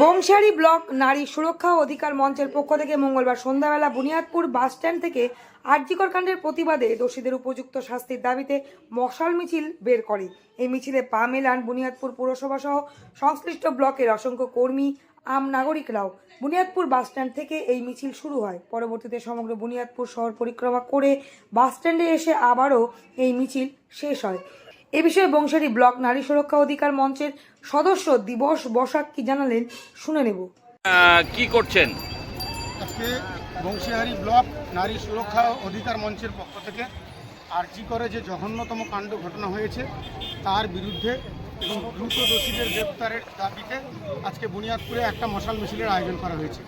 Bangshihari block নারী সুরক্ষা অধিকার মঞ্চের পক্ষ থেকে মঙ্গলবার সন্ধ্যাবেলা বুনিয়াদপুর বাস স্ট্যান্ড থেকে আরজিকর কাণ্ডের প্রতিবাদে দোষীদের উপযুক্ত শাস্তির দাবিতে মশাল মিছিল বের করে। এই মিছিলে পা মেলান বুনিয়াদপুর পুরসভা সহ সংশ্লিষ্ট ব্লকের অসংখ্য কর্মী, আম নাগরিকরাও। বুনিয়াদপুর বাস স্ট্যান্ড থেকে এই মিছিল শুরু হয়। পরবর্তীতে সমগ্র বুনিয়াদপুর শহর পরিক্রমা করে বাস স্ট্যান্ডে এসে আবারও এই মিছিল শেষ হয়। এ বিষয়ে বংশারী ব্লক নারী সুরক্ষা অধিকার মঞ্চের সদস্য দিবস বসাক কি জানালেন শুনে নেব। কি করছেন? আজকে বংশীহারি ব্লক নারী সুরক্ষা অধিকার মঞ্চের পক্ষ থেকে আর্জি করে যে জঘন্যতম কাণ্ড ঘটনা হয়েছে তার বিরুদ্ধে এবং দ্রুত দোষীদের গ্রেপ্তারের দাবিতে আজকে বুনিয়াদপুরে একটা মশাল মিছিলের আয়োজন করা হয়েছে।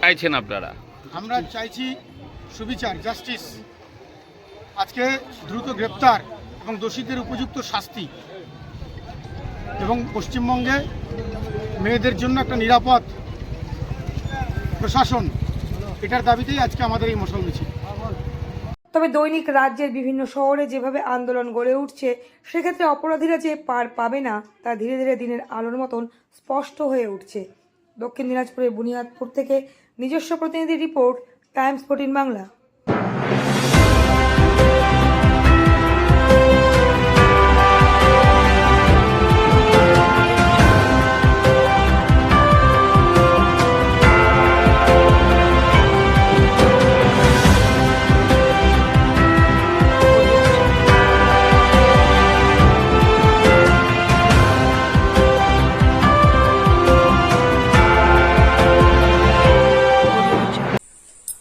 চাইছেন আপনারা? আমরা চাইছি সুবিচার জাস্টিস। আজকে দ্রুত গ্রেপ্তার এবং দোষীদের উপযুক্ত শাস্তি এবং পশ্চিমবঙ্গে মেয়েদের জন্য একটা নিরাপদ প্রশাসন, এটার দাবিতেই আজকে আমাদের এই মশাল মিছিল। তবে দৈনিক রাজ্যের বিভিন্ন শহরে যেভাবে আন্দোলন গড়ে উঠছে, সেক্ষেত্রে অপরাধীরা যে পার পাবে না, তা ধীরে ধীরে দিনের আলোর মতন স্পষ্ট হয়ে উঠছে। দক্ষিণ দিনাজপুরের বুনিয়াদপুর থেকে নিজস্ব প্রতিনিধি রিপোর্ট, টাইমস ফোর্টিন বাংলা।